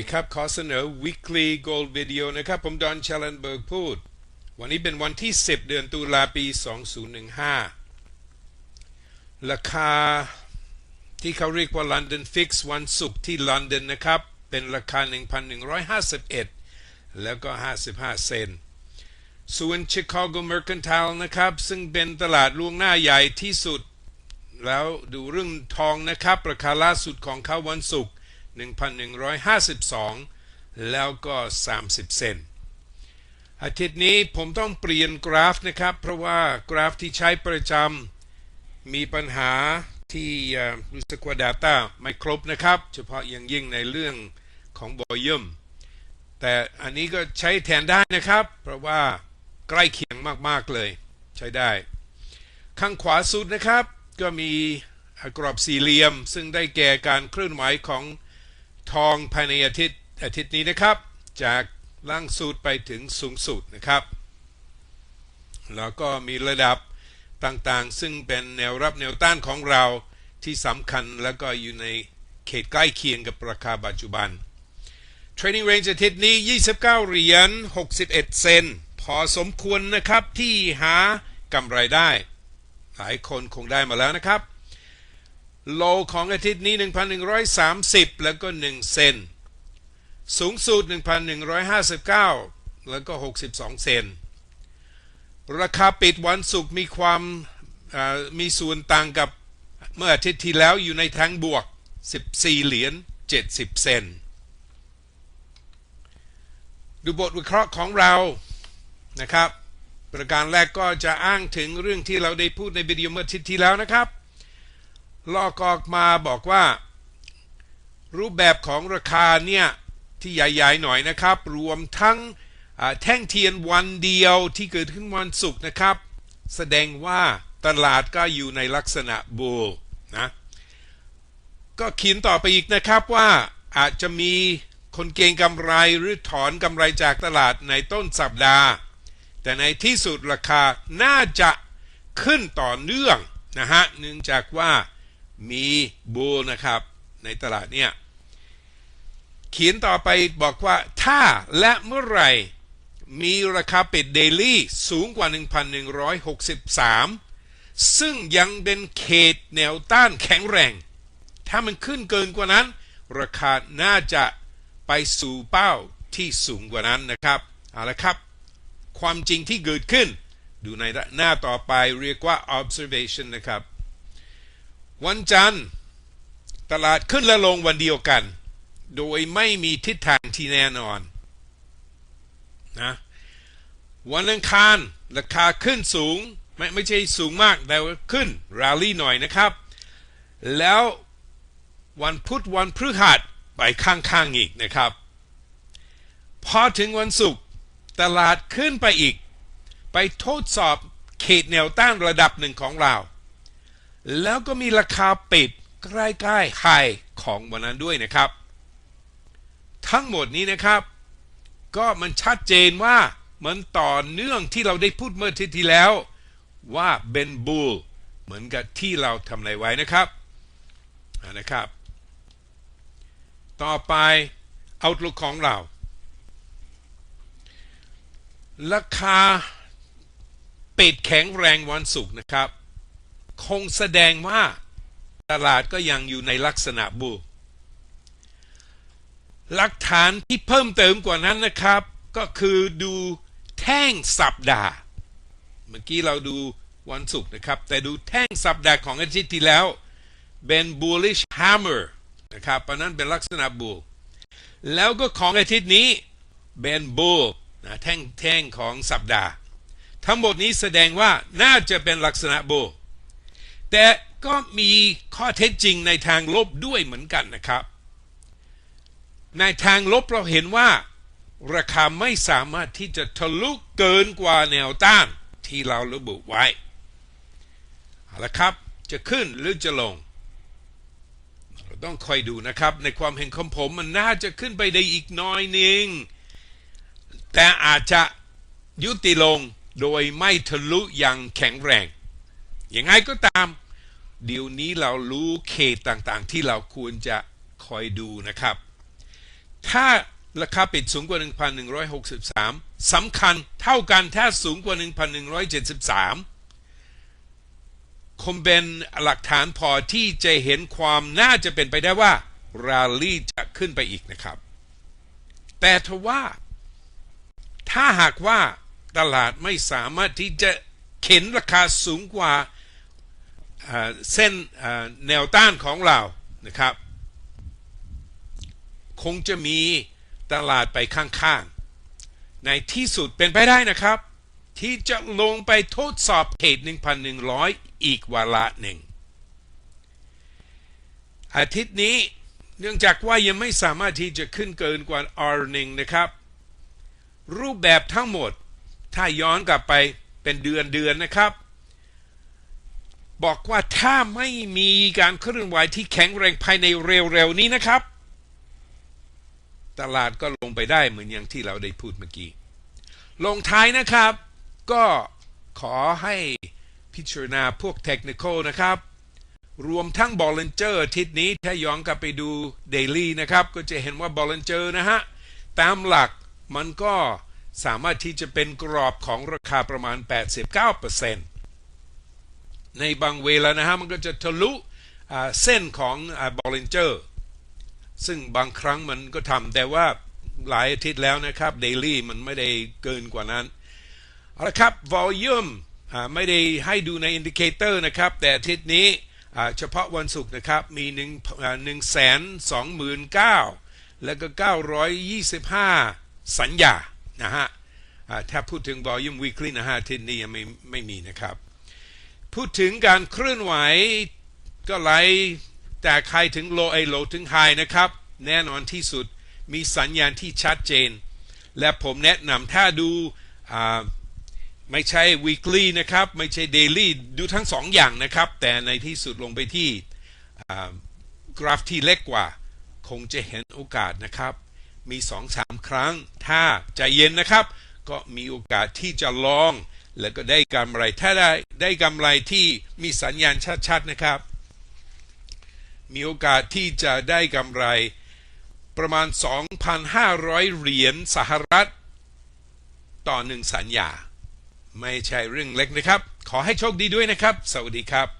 ดีครับ ขอเสนอ weekly gold video นะครับ ผมดอนชลันเบิร์กพูด วันนี้เป็นวันที่ 10 เดือนตุลาปี 2015 ราคาที่เขาเรียกว่า London Fix วันศุกร์ที่ลอนดอนนะครับ เป็นราคา 1,151 แล้วก็ 55 เซนส่วน Chicago Mercantile นะครับ ซึ่งเป็นตลาดล่วงหน้าใหญ่ที่สุด แล้วดูเรื่องทองนะครับ ราคาล่าสุดของเขาวันศุกร์ 1,152 แล้วก็ 30 เซนอาทิตย์นี้ผมต้องเปลี่ยนกราฟนะครับ เพราะว่ากราฟที่ใช้ประจำมีปัญหาที่รู้สึกว่า Data ไม่ครบนะครับ เฉพาะอย่างยิ่งในเรื่องของ Volume แต่อันนี้ก็ใช้แทนได้นะครับ เพราะว่าใกล้เคียงมากๆเลย ใช้ได้ ข้างขวาสุดนะครับ ก็มีกรอบสี่เหลี่ยม ซึ่งได้แก่การเคลื่อนไหวของ ทองภายในอาทิตย์อาทิตย์นี้นะครับ จากล่างสุดไปถึงสูงสุดนะครับ แล้วก็มีระดับต่างๆ ซึ่งเป็นแนวรับแนวต้านของเราที่สำคัญแล้วก็อยู่ในเขตใกล้เคียงกับราคาปัจจุบัน Trading Range อาทิตย์นี้ 29 เหรียญ 61 เซน พอสมควรนะครับที่หากำไรได้ หลายคนคงได้มาแล้วนะครับ โลของอาทิตย์นี้ 1,130 แล้วก็ 1 เซน สูงสุด 1,159 แล้วก็ 62 เซน ราคาปิดวันศุกร์มีความมีส่วนต่างกับเมื่ออาทิตย์ที่แล้วอยู่ในทางบวก 14 เหรียญ 70 เซน ดูบทวิเคราะห์ของเรา นะครับ ประการแรกก็จะอ้างถึงเรื่องที่เราได้พูดในวิดีโอเมื่ออาทิตย์ที่แล้วนะครับ ลอกออกมาบอกว่า รูปแบบของราคาเนี่ย ที่ใหญ่ๆหน่อยนะครับ รวมทั้งแท่งเทียนวันเดียวที่เกิดขึ้นวันศุกร์นะครับ แสดงว่าตลาดก็อยู่ในลักษณะบูลนะก็เขียนต่อไปอีกนะครับว่าอาจจะมีคนเก็งกำไรหรือถอนกำไรจากตลาดในต้นสัปดาห์ แต่ในที่สุดราคาน่าจะขึ้นต่อเนื่องนะฮะเนื่องจากว่า มีบูลนะครับในตลาดเนี่ยเขียนต่อไปบอกว่าถ้าและเมื่อไหร่มีราคาปิดเดลี่สูงกว่า 1,163 ซึ่งยังเป็นเขตแนวต้านแข็งแรง ถ้ามันขึ้นเกินกว่านั้น ราคาน่าจะไปสู่เป้าที่สูงกว่านั้นนะครับเอาละครับ ความจริงที่เกิดขึ้น ดูในหน้าต่อไปเรียกว่า observation นะครับ วันจันทร์ตลาดขึ้นและลงวันเดียวกัน โดยไม่มีทิศทางที่แน่นอนนะวันอังคารราคาขึ้นสูงไม่ไม่ใช่สูงมากแต่ว่าขึ้นราลี่หน่อยนะครับ แล้ววันพุธวันพฤหัสไปข้างๆอีกนะครับ พอถึงวันศุกร์ตลาดขึ้นไปอีก ไปทดสอบเขตแนวต้านระดับหนึ่งของเรา แล้วก็มีราคาปิดใกล้ๆไฮของวันนั้นด้วยนะครับ ทั้งหมดนี้นะครับ ก็มันชัดเจนว่ามันต่อเนื่องที่เราได้พูดเมื่อทีที่แล้ว ว่าเบนบูลเหมือนกับที่เราทำในไว้นะครับนะครับ ต่อไปเอาลุกของเรา ราคาปิดแข็งแรงวันศุกร์นะครับ คงแสดงว่าตลาดก็ยังอยู่ในลักษณะบูหลักฐานที่เพิ่มเติมกว่านั้นนะครับ ก็คือดูแท่งสัปดาห์ เมื่อกี้เราดูวันศุกร์นะครับ แต่ดูแท่งสัปดาห์ของอาทิตย์ที่แล้วเป็น bullish hammer นะครับเพราะนั้นเป็นลักษณะบูแล้วก็ของอาทิตย์นี้เป็นบูนะแท่งแท่งของสัปดาห์ ทั้งหมดนี้แสดงว่าน่าจะเป็นลักษณะบู แต่ก็มีข้อเท็จจริงในทางลบด้วยเหมือนกันนะครับ ในทางลบเราเห็นว่า ราคาไม่สามารถที่จะทะลุเกินกว่าแนวต้านที่เราระบุไว้เอาละครับ จะขึ้นหรือจะลง เราต้องคอยดูนะครับ ในความเห็นของผมมันน่าจะขึ้นไปได้อีกน้อยนึง แต่อาจจะยุติลงโดยไม่ทะลุอย่างแข็งแรง ยังไงก็ตาม เดี๋ยวนี้เรารู้เขตต่างๆ ที่เราควรจะคอยดูนะครับ ถ้าราคาปิดสูงกว่า 1,163สำคัญเท่ากันถ้าสูงกว่า 1,173 คงเป็นหลักฐานพอที่จะเห็นความน่าจะเป็นไปได้ว่าราลี่จะขึ้นไปอีกนะครับ แต่ทว่าถ้าหากว่าตลาดไม่สามารถที่จะเข็นราคาสูงกว่า เส้นแนวต้านของเรานะครับ คงจะมีตลาดไปข้างๆ ในที่สุดเป็นไปได้นะครับ ที่จะลงไปทดสอบเขต 1,100 อีกวาระหนึ่ง อาทิตย์นี้เนื่องจากว่ายังไม่สามารถที่จะขึ้นเกินกว่า R1 นะครับ รูปแบบทั้งหมดถ้าย้อนกลับไปเป็นเดือนเดือนนะครับ บอกว่าถ้าไม่มีการเคลื่อนไหวที่แข็งแรงภายในเร็วๆนี้นะครับ ตลาดก็ลงไปได้เหมือนอย่างที่เราได้พูดเมื่อกี้ ลงท้ายนะครับ ก็ขอให้พิจารณาพวกเทคนิคนะครับ รวมทั้งบอลเลนเจอร์ทิศนี้ถ้าย้อนกลับไปดูเดลี่นะครับ ก็จะเห็นว่าบอลเลนเจอร์นะฮะ ตามหลักมันก็สามารถที่จะเป็นกรอบของราคาประมาณ 89% ในบางเวลานะฮะมันก็จะทะลุเส้นของบอลเลนเจอร์ซึ่งบางครั้งมันก็ทำแต่ว่าหลายอาทิตย์แล้วนะครับเดลี่มันไม่ได้เกินกว่านั้นเอาละครับวอลลุ่มไม่ได้ให้ดูในอินดิเคเตอร์นะครับ แต่อาทิตย์นี้เฉพาะวันศุกร์นะครับ มี1 1 2 9 0 0แล้วก็ 925 สัญญานะฮะถ้าพูดถึง volume weekly นะฮะอาทิตย์นี้ยังไม่ไม่มีนะครับ พูดถึงการเคลื่อนไหวก็ไหลแต่ใครถึง low ไอ low ถึง high นะครับ แน่นอนที่สุดมีสัญญาณที่ชัดเจน และผมแนะนำถ้าดูไม่ใช่ weekly นะครับ ไม่ใช่ daily ดูทั้งสองอย่างนะครับ แต่ในที่สุดลงไปที่กราฟที่เล็กกว่า คงจะเห็นโอกาสนะครับ มีสองสามครั้ง ถ้าใจเย็นนะครับ ก็มีโอกาสที่จะลอง แล้วก็ได้กำไรถ้าได้ได้กำไรที่มีสัญญาณชัดๆนะครับ มีโอกาสที่จะได้กำไรประมาณ 2,500 เหรียญสหรัฐ ต่อหนึ่งสัญญา ไม่ใช่เรื่องเล็กนะครับ ขอให้โชคดีด้วยนะครับ สวัสดีครับ